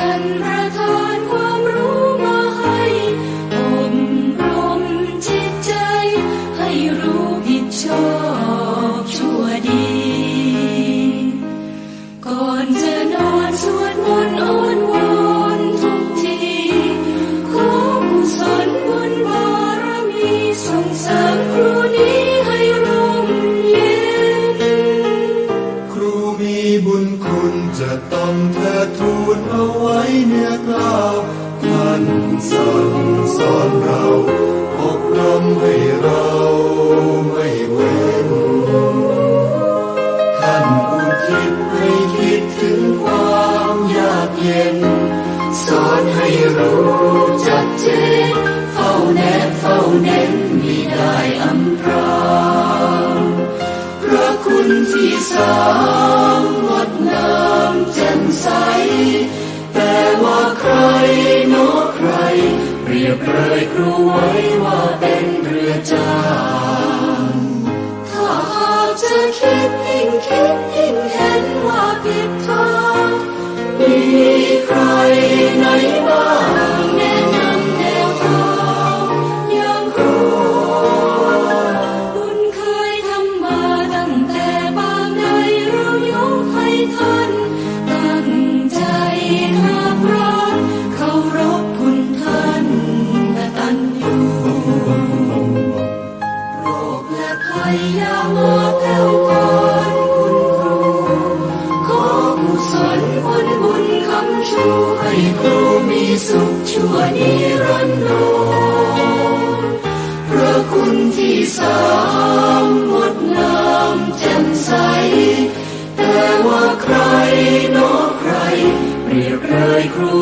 ท่านประทานความรู้มาให้อบรมจิตใจ ให้รู้ผิดชอบชั่วดี ก่อนจะนอนสวดมนต์ ธอทูลเอาไว้เนื้อกล่าวท่านสั่งสอนเราอบรมให้เราไม่เว้นท่านอุทิศให้คิดถึงความยากเย็น สอนให้รู้จัดเจนเฝ้าแนบเฝ้าเน้นมิได้อำพรางพระคุณที่สา แต่ สุขชั่วนิรันดรพระคุณที่สามงดงามแจ่มใส แต่ว่าใครนอใครเปรียบเลยครู